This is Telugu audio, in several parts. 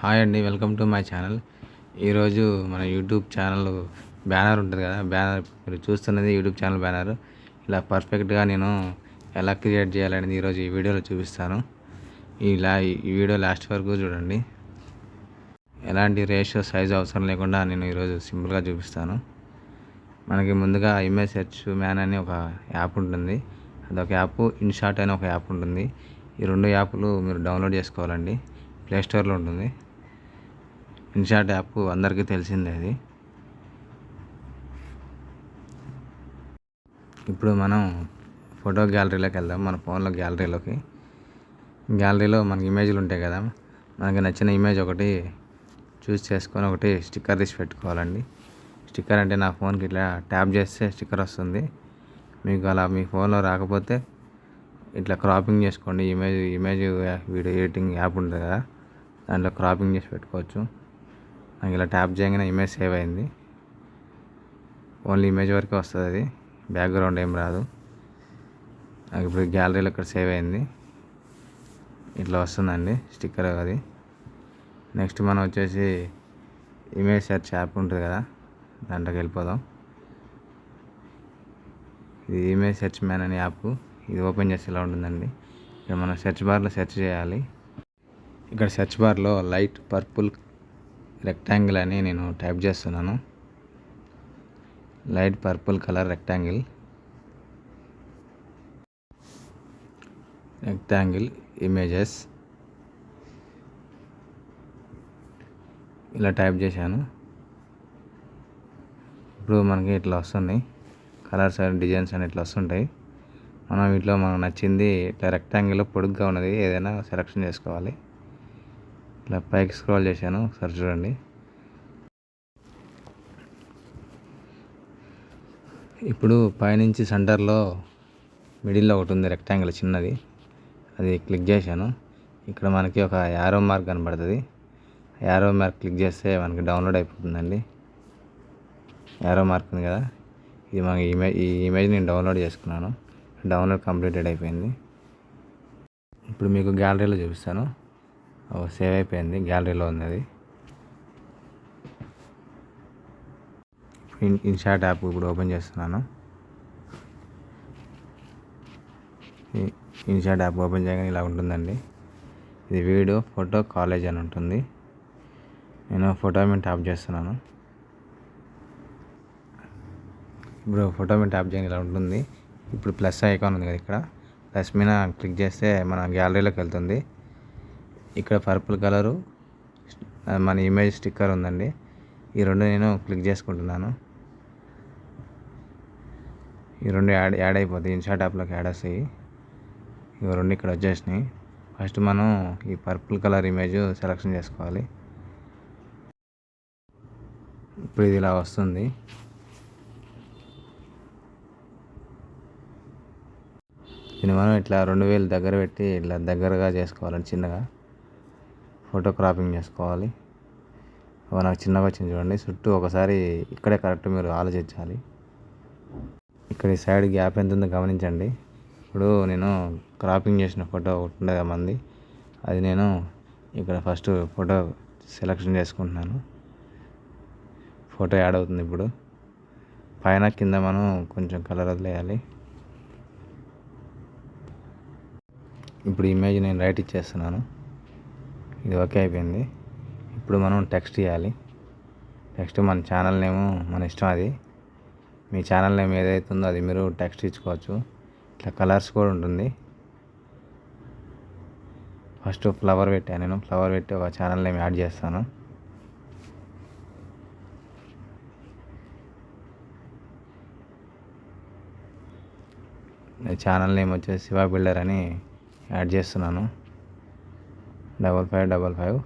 హాయ్ అండి వెల్కమ్ టు మై ఛానల్. ఈరోజు మన యూట్యూబ్ ఛానల్ బ్యానర్ ఉంటుంది కదా బ్యానర్ మీరు చూస్తున్నది యూట్యూబ్ ఛానల్ బ్యానర్. ఇలా పర్ఫెక్ట్గా నేను ఎలా క్రియేట్ చేయాలనేది ఈరోజు ఈ వీడియోలో చూపిస్తాను. ఈ లా ఈ వీడియో లాస్ట్ వరకు చూడండి. ఎలాంటి రేషియో సైజు అవసరం లేకుండా నేను ఈరోజు సింపుల్గా చూపిస్తాను. మనకి ముందుగా ఇమేజ్ సెర్చ్ మ్యాన్ అని ఒక యాప్ ఉంటుంది. అదొక యాప్ ఇన్షాట్ అని ఒక యాప్ ఉంటుంది. ఈ రెండు యాప్లు మీరు డౌన్లోడ్ చేసుకోవాలండి. ప్లే స్టోర్లో ఉంటుంది. ఇన్షాట్ యాప్ అందరికీ తెలిసిందే అది ఇప్పుడు మనం ఫోటో గ్యాలరీలోకి వెళ్దాం మన ఫోన్లో గ్యాలరీలోకి. గ్యాలరీలో మనకి ఇమేజ్లు ఉంటాయి కదా మనకి నచ్చిన ఇమేజ్ ఒకటి చూస్ చేసుకొని ఒకటి స్టిక్కర్ తీసి పెట్టుకోవాలండి. స్టిక్కర్ అంటే నా ఫోన్కి ఇట్లా ట్యాప్ చేస్తే స్టిక్కర్ వస్తుంది. మీకు అలా మీ ఫోన్లో రాకపోతే ఇట్లా క్రాపింగ్ చేసుకోండి. Image image video editing app ఉంటుంది కదా దాంట్లో క్రాపింగ్ చేసి పెట్టుకోవచ్చు. నాకు ఇలా ట్యాప్ చేయగానే ఇమేజ్ సేవ్ అయింది. ఓన్లీ ఇమేజ్ వరకే వస్తుంది అది. బ్యాక్గ్రౌండ్ ఏం రాదు. నాకు ఇప్పుడు గ్యాలరీలో ఇక్కడ సేవ్ అయింది. ఇట్లా వస్తుందండి స్టిక్కర్ అది. నెక్స్ట్ మనం వచ్చేసి ఇమేజ్ సెర్చ్ యాప్ ఉంటుంది కదా దాంట్లోకి వెళ్ళిపోదాం. ఇది ఇమేజ్ సెర్చ్ మ్యాన్ అనే యాప్. ఇది ఓపెన్ చేసి ఇలా ఉంటుందండి. ఇక్కడ మనం సెర్చ్ బార్లో సెర్చ్ చేయాలి. ఇక్కడ సెర్చ్ బార్లో లైట్ పర్పుల్ రెక్టాంగిల్ అని నేను టైప్ చేస్తున్నాను. Light purple colour rectangle rectangle images ఇలా టైప్ చేశాను. ఇప్పుడు మనకి ఇట్లా వస్తుంది కలర్స్ అండ్ డిజైన్స్ అని ఇట్లా వస్తుంటాయి. మనం వీటిలో మనకు నచ్చింది ఇట్లా రెక్టాంగిల్లో పొడుగ్గా ఉన్నది ఏదైనా సెలెక్షన్ చేసుకోవాలి. ఇలా పైకి స్క్రోల్ చేశాను ఒకసారి చూడండి. ఇప్పుడు పైనుంచి సెంటర్లో మిడిల్లో ఒకటి ఉంది రెక్టాంగిల్ చిన్నది. అది క్లిక్ చేశాను. ఇక్కడ మనకి ఒక యారో మార్క్ కనబడుతుంది. యారో మార్క్ క్లిక్ చేస్తే మనకి డౌన్లోడ్ అయిపోతుందండి. యారో మార్క్ ఉంది కదా. ఇది మనకి ఇమేజ్ ఈ ఇమేజ్ నేను డౌన్లోడ్ చేసుకున్నాను. డౌన్లోడ్ కంప్లీటెడ్ అయిపోయింది. ఇప్పుడు మీకు గ్యాలరీలో చూపిస్తాను. సేవ్ అయిపోయింది గ్యాలరీలో ఉంది అది ఇన్ ఇన్షాట్ యాప్ ఇప్పుడు ఓపెన్ చేస్తున్నాను. ఇన్షాట్ యాప్ ఓపెన్ చేయగానే ఇలా ఉంటుందండి. ఇది వీడియో ఫోటో కాలేజ్ అని ఉంటుంది. నేను ఫోటో మీద ట్యాప్ చేస్తున్నాను. ఇప్పుడు ఫోటో మీద ట్యాప్ చేయని ఇలా ఉంటుంది. ఇప్పుడు ప్లస్ ఐకాన్ ఉంది కదా ఇక్కడ. ప్లస్ మీద క్లిక్ చేస్తే మన గ్యాలరీలోకి వెళ్తుంది. ఇక్కడ పర్పుల్ కలరు. మన ఇమేజ్ స్టిక్కర్ ఉందండి. ఈ రెండు నేను క్లిక్ చేసుకుంటున్నాను. ఈ రెండు యాడ్ యాడ్ అయిపోతాయి. ఇన్షాట్ యాప్లోకి యాడ్ వస్తాయి. ఇవి రెండు ఇక్కడ వచ్చేసినాయి. ఫస్ట్ మనం ఈ పర్పుల్ కలర్ ఇమేజ్ సెలెక్షన్ చేసుకోవాలి. ఇప్పుడు ఇది ఇలా వస్తుంది. దీన్ని మనం ఇట్లా రెండు వేలు దగ్గర పెట్టి ఇట్లా దగ్గరగా చేసుకోవాలని చిన్నగా. ఫోటో క్రాపింగ్ చేసుకోవాలి నాకు చిన్నగా వచ్చింది చూడండి. చుట్టూ ఒకసారి ఇక్కడే కరెక్ట్ మీరు ఆలోచించాలి. ఇక్కడ ఈ సైడ్ గ్యాప్ ఎంత ఉందో గమనించండి. ఇప్పుడు నేను క్రాపింగ్ చేసిన ఫోటో ఉండే మంది. అది నేను ఇక్కడ ఫస్ట్ ఫోటో సెలెక్షన్ చేసుకుంటున్నాను. ఫోటో యాడ్ అవుతుంది ఇప్పుడు. పైన కింద మనం కొంచెం కలర్ వదిలేయాలి. ఇప్పుడు ఇమేజ్ నేను రైట్ ఇచ్చేస్తున్నాను. ఇది ఓకే అయిపోయింది. ఇప్పుడు మనం టెక్స్ట్ ఇవ్వాలి టెక్స్ట్ మన ఛానల్ నేము మన ఇష్టం అది. మీ ఛానల్ నేమ్ ఏదైతే ఉందో అది మీరు టెక్స్ట్ ఇచ్చుకోవచ్చు. ఇట్లా కలర్స్ కూడా ఉంటుంది. ఫస్ట్ ఫ్లవర్ పెట్టాను నేను. ఫ్లవర్ పెట్టి ఒక ఛానల్ నేమ్ యాడ్ చేస్తాను. ఛానల్ నేమ్ వచ్చేసి శివ బిల్డర్ అని యాడ్ చేస్తున్నాను. డబల్ ఫైవ్ డబల్ ఫైవ్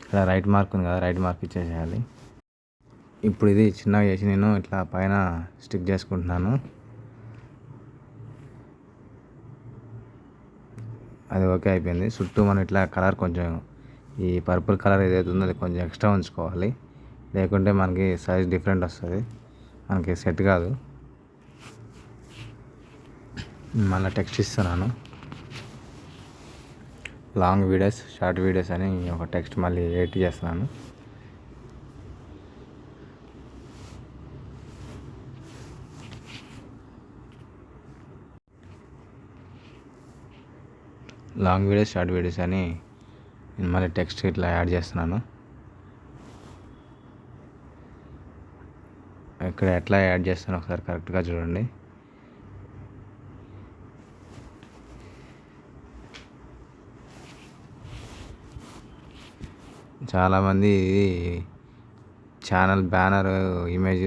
ఇక్కడ రైట్ మార్క్ ఉంది కదా రైట్ మార్క్ ఇచ్చేసేయాలి. ఇప్పుడు ఇది చిన్నగా చేసి నేను ఇట్లా పైన స్టిక్ చేసుకుంటున్నాను. అది ఓకే అయిపోయింది. చుట్టూ మనం ఇట్లా కలర్ కొంచెం ఈ పర్పుల్ కలర్ ఏదైతే ఉందో అది కొంచెం ఎక్స్ట్రా ఉంచుకోవాలి. లేకుంటే మనకి సైజ్ డిఫరెంట్ వస్తుంది. మనకి సెట్ కాదు. మళ్ళీ టెక్స్ట్ ఇస్తున్నాను. లాంగ్ వీడియోస్ షార్ట్ వీడియోస్ అని ఒక టెక్స్ట్ మళ్ళీ ఎడిట్ చేస్తున్నాను. లాంగ్ వీడియోస్ షార్ట్ వీడియోస్ అని నేను మళ్ళీ టెక్స్ట్ ఇట్లా యాడ్ చేస్తున్నాను. ఇక్కడ ఎట్లా యాడ్ చేస్తాను ఒకసారి కరెక్ట్గా చూడండి. చాలామంది ఛానల్ బ్యానర్ ఇమేజ్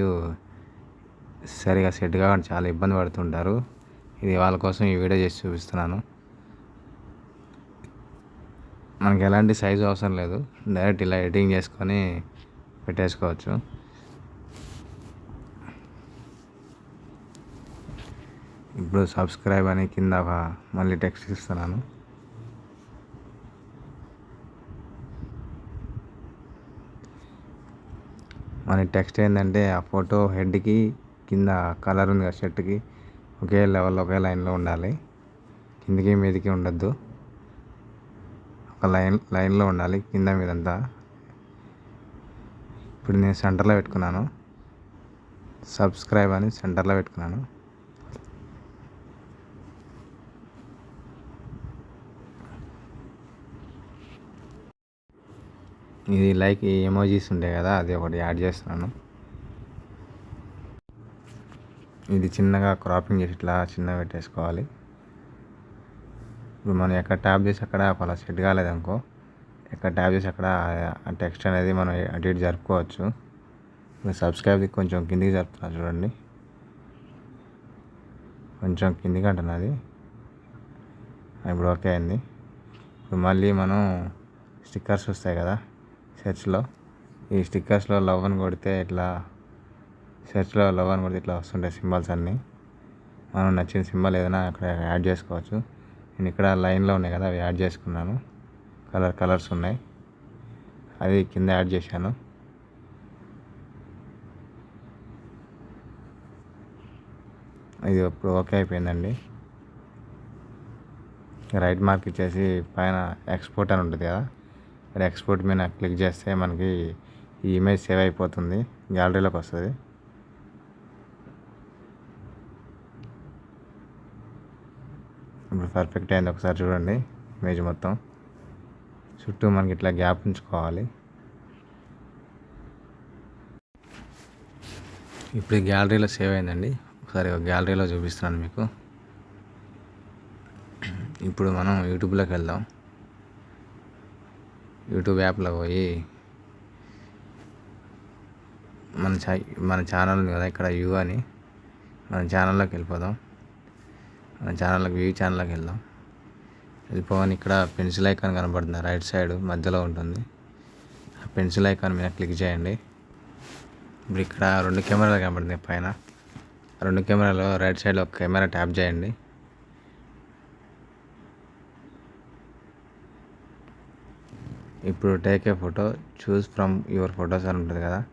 సరిగా సెట్ కావడం చాలా ఇబ్బంది పడుతుంటారు. ఇది వాళ్ళ కోసం ఈ వీడియో చేసి చూపిస్తున్నాను. మనకి ఎలాంటి సైజు అవసరం లేదు. డైరెక్ట్ ఇలా ఎడిటింగ్ చేసుకొని పెట్టేసుకోవచ్చు. ఇప్పుడు సబ్స్క్రైబ్ అని కింద మళ్ళీ టెక్స్ట్ ఇస్తున్నాను. మన టెక్స్ట్ ఏంటంటే ఆ ఫోటో హెడ్కి కింద కలర్ ఉంది కదా షర్ట్కి ఒకే లెవెల్లో ఒకే లైన్లో ఉండాలి. కిందకి మీదకి ఉండద్దు. ఒక లైన్ లైన్లో ఉండాలి కింద మీదంతా. ఇప్పుడు నేను సెంటర్లో పెట్టుకున్నాను. సబ్స్క్రైబ్ అని సెంటర్లో పెట్టుకున్నాను. ఇది లైక్ ఎమోజీస్ ఉంటాయి కదా అది ఒకటి యాడ్ చేస్తున్నాను. ఇది చిన్నగా క్రాపింగ్ చేసి ఇట్లా చిన్నగా పెట్టేసుకోవాలి. ఇప్పుడు మనం ఎక్కడ ట్యాప్ చేసి అక్కడ అలా సెట్ కాలేదనుకో ఎక్కడ ట్యాప్ చేసి అక్కడ ఆ టెక్స్ట్ అనేది మనం అటు ఇటు జరుపుకోవచ్చు. ఇప్పుడు సబ్స్క్రైబ్ కొంచెం కిందికి జరుపుతున్నా చూడండి. కొంచెం కిందికి అంటున్నది ఇప్పుడు ఓకే అయింది. ఇప్పుడు మళ్ళీ మనం స్టిక్కర్స్ వస్తాయి కదా సెర్చ్లో ఈ స్టిక్కర్స్లో లవ్ అని కొడితే ఇట్లా సెర్చ్లో లవ్ అని కొడితే ఇట్లా వస్తుంటాయి సింబల్స్ అన్నీ. మనం నచ్చిన సింబల్ ఏదైనా అక్కడ యాడ్ చేసుకోవచ్చు. నేను ఇక్కడ లైన్లో ఉన్నాయి కదా అవి యాడ్ చేసుకున్నాను. కలర్ కలర్స్ ఉన్నాయి. అది కింద యాడ్ చేశాను. ఇది ఇప్పుడు ఓకే అయిపోయిందండి. రైట్ మార్క్ ఇచ్చేసి పైన ఎక్స్పోర్ట్ అని ఉంటుంది కదా ఇక్కడ ఎక్స్పోర్ట్ మీద క్లిక్ చేస్తే మనకి ఈ ఇమేజ్ సేవ్ అయిపోతుంది. గ్యాలరీలోకి వస్తుంది. ఇప్పుడు పర్ఫెక్ట్ అయింది. ఒకసారి చూడండి ఇమేజ్ మొత్తం. చుట్టూ మనకి ఇట్లా గ్యాప్ ఉంచుకోవాలి. ఇప్పుడు గ్యాలరీలో సేవ్ అయిందండి. ఒకసారి గ్యాలరీలో చూపిస్తున్నాను మీకు. ఇప్పుడు మనం యూట్యూబ్లోకి వెళ్దాం. యూట్యూబ్ యాప్లో పోయి మన ఛా మన ఛానల్ కదా ఇక్కడ యూ అని మన ఛానల్లోకి వెళ్ళిపోదాం. మన ఛానల్కి వ్యూ ఛానల్లోకి వెళ్దాం. వెళ్ళిపోవని ఇక్కడ పెన్సిల్ ఐకాన్ కనబడుతుంది. రైట్ సైడ్ మధ్యలో ఉంటుంది. ఆ పెన్సిల్ ఐకాన్ మీద క్లిక్ చేయండి. ఇప్పుడు ఇక్కడ రెండు కెమెరాలు కనబడుతుంది పైన. రెండు కెమెరాలో రైట్ సైడ్లో ఒక కెమెరా ట్యాప్ చేయండి. ఇప్పుడు take a photo choose from your photos అని ఉంటుంది కదా.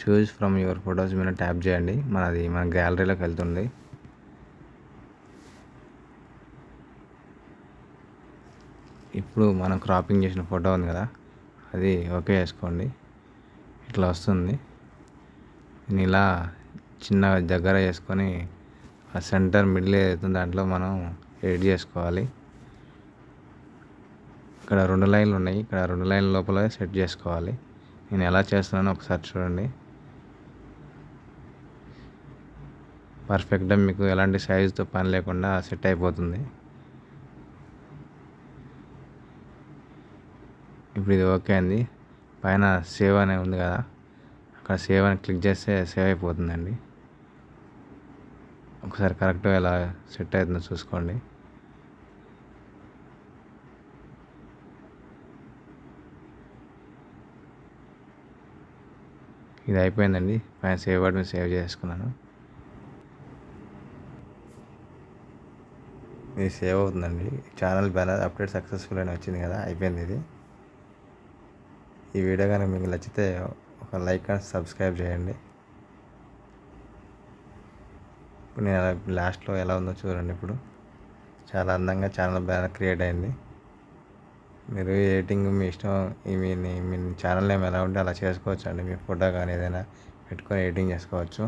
చూస్ ఫ్రమ్ యువర్ ఫొటోస్ మీద ట్యాప్ చేయండి. మనది మన గ్యాలరీలోకి వెళ్తుంది. ఇప్పుడు మనం క్రాపింగ్ చేసిన ఫోటో ఉంది కదా. అది ఓకే చేసుకోండి ఇట్లా వస్తుంది. నేను ఇలా చిన్న దగ్గర చేసుకొని ఆ సెంటర్ మిడిల్ ఏదైతుందో దాంట్లో మనం ఎడిట్ చేసుకోవాలి. ఇక్కడ రెండు లైన్లు ఉన్నాయి. ఇక్కడ రెండు లైన్ల లోపల సెట్ చేసుకోవాలి. నేను ఎలా చేస్తున్నానో ఒకసారి చూడండి. పర్ఫెక్ట్గా మీకు ఎలాంటి సైజుతో పని లేకుండా సెట్ అయిపోతుంది. ఇప్పుడు ఇది ఓకే అండి. పైన సేవ్ అనే ఉంది కదా. అక్కడ సేవ్ అని క్లిక్ చేస్తే సేవ్ అయిపోతుందండి. ఒకసారి కరెక్ట్గా ఎలా సెట్ అవుతుందో చూసుకోండి. ఇది అయిపోయిందండి పైన సేవ్ బటన్ సేవ్ చేసుకున్నాను. ఇది సేవ్ అవుతుందండి. ఛానల్ బ్యాలెన్స్ అప్డేట్ సక్సెస్ఫుల్ అని వచ్చింది కదా అయిపోయింది ఇది. ఈ వీడియో కనుక మీకు నచ్చితే ఒక లైక్ అండ్ సబ్స్క్రైబ్ చేయండి. ఇప్పుడు నేను లాస్ట్లో ఎలా ఉందో చూడండి ఇప్పుడు. చాలా అందంగా ఛానల్ బ్యానర్ క్రియేట్ అయింది. మీరు ఎడిటింగ్ మీ ఇష్టం ఈ మీ మీ ఛానల్ నేమ్ ఎలా ఉంటే అలా చేసుకోవచ్చు అండి మీ ఫోటో కానీ ఏదైనా పెట్టుకొని ఎడిటింగ్ చేసుకోవచ్చు.